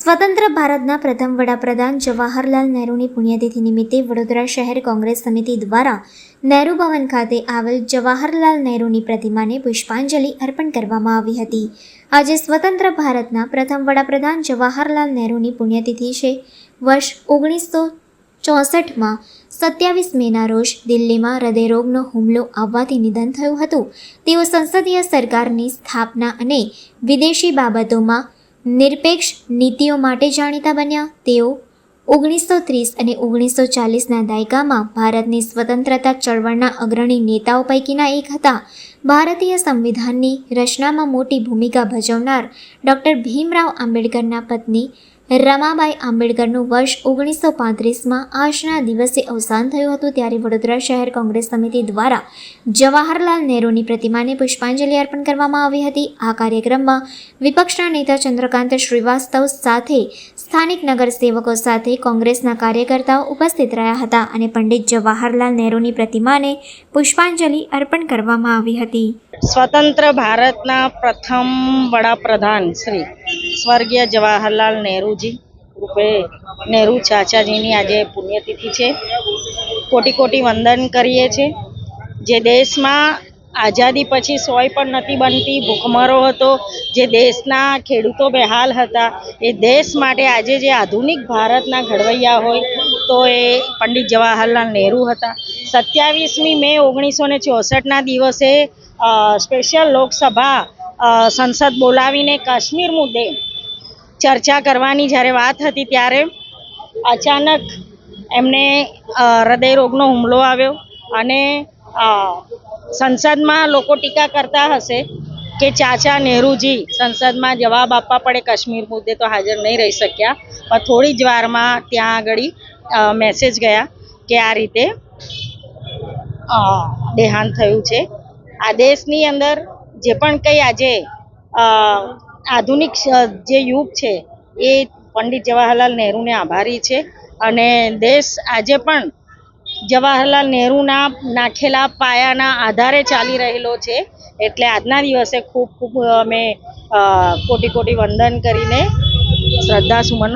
સ્વતંત્ર ભારતના પ્રથમ વડાપ્રધાન જવાહરલાલ નહેરુની પુણ્યતિથિ નિમિત્તે વડોદરા શહેર કોંગ્રેસ સમિતિ દ્વારા નહેરુ ભવન ખાતે આવેલ જવાહરલાલ નહેરુની પ્રતિમાને પુષ્પાંજલિ અર્પણ કરવામાં આવી હતી. આજે સ્વતંત્ર ભારતના પ્રથમ વડાપ્રધાન જવાહરલાલ નહેરુની પુણ્યતિથિ છે. વર્ષ ઓગણીસો ચોસઠમાં સત્યાવીસ મેના રોજ દિલ્હીમાં હૃદયરોગનો હુમલો આવવાથી નિધન થયું હતું. તેઓ સંસદીય સરકારની સ્થાપના અને વિદેશી બાબતોમાં નિરપેક્ષ નીતિઓ માટે જાણીતા બન્યા. તેઓ ઓગણીસો ત્રીસ અને ઓગણીસો ચાલીસના દાયકામાં ભારતની સ્વતંત્રતા ચળવળના અગ્રણી નેતાઓ પૈકીના એક હતા. ભારતીય સંવિધાનની રચનામાં મોટી ભૂમિકા ભજવનાર ડૉક્ટર ભીમરાવ આંબેડકરના પત્ની રમાબાઈ આંબેડકરનું વર્ષ ઓગણીસો પાંત્રીસમાં આજના દિવસે અવસાન થયું હતું ત્યારે વડોદરા શહેર કોંગ્રેસ સમિતિ દ્વારા જવાહરલાલ નહેરુની પ્રતિમાને પુષ્પાંજલિ અર્પણ કરવામાં આવી હતી. આ કાર્યક્રમમાં વિપક્ષના નેતા ચંદ્રકાંત શ્રીવાસ્તવ સાથે સ્થાનિક નગરસેવકો સાથે કોંગ્રેસના કાર્યકર્તાઓ ઉપસ્થિત રહ્યા હતા અને પંડિત જવાહરલાલ નહેરુની પ્રતિમાને પુષ્પાંજલિ અર્પણ કરવામાં આવી હતી. સ્વતંત્ર ભારતના પ્રથમ વડાપ્રધાન શ્રી સ્વર્ગીય જવાહરલાલ નહેરુજી રૂપે નહેરુ ચાચાજીની આજે પુણ્યતિથિ છે. કોટી કોટી વંદન કરીએ છીએ જે દેશમાં આઝાદી પછી સોય પણ નથી બનતી, ભૂખમરો હતો, જે દેશના ખેડૂતો બેહાલ હતા, એ દેશ માટે આજે જે આધુનિક ભારતના ઘડવૈયા હોય, તો એ પંડિત જવાહરલાલ નહેરુ હતા. સત્યાવીસમી મે ઓગણીસો ચોસઠના દિવસે સ્પેશિયલ લોકસભા સંસદ બોલાવીને કાશ્મીર મુદ્દે ચર્ચા કરવાની જ્યારે વાત હતી ત્યારે અચાનક એમને હૃદયરોગનો હુમલો આવ્યો અને સંસદમાં લોકો ટીકા કરતા હશે કે ચાચા નહેરુજી સંસદમાં જવાબ આપવા પડે કાશ્મીર મુદ્દે તો હાજર નહીં રહી શક્યા. પણ થોડી જ વારમાં ત્યાં આગળ મેસેજ ગયા કે આ રીતે દેહાંત થયું છે. આ દેશની અંદર જે પણ કંઈ આજે આધુનિક જે યુગ છે, એ પંડિત જવાહરલાલ નહેરુને આભારી છે. અને દેશ આજે પણ જવાહરલાલ નહેરુના નાખેલા પાયાના આધારે ચાલી રહેલો છે. એટલે આજના દિવસે ખૂબ ખૂબ અમે કોટી કોટી વંદન કરીને શ્રદ્ધાસુમન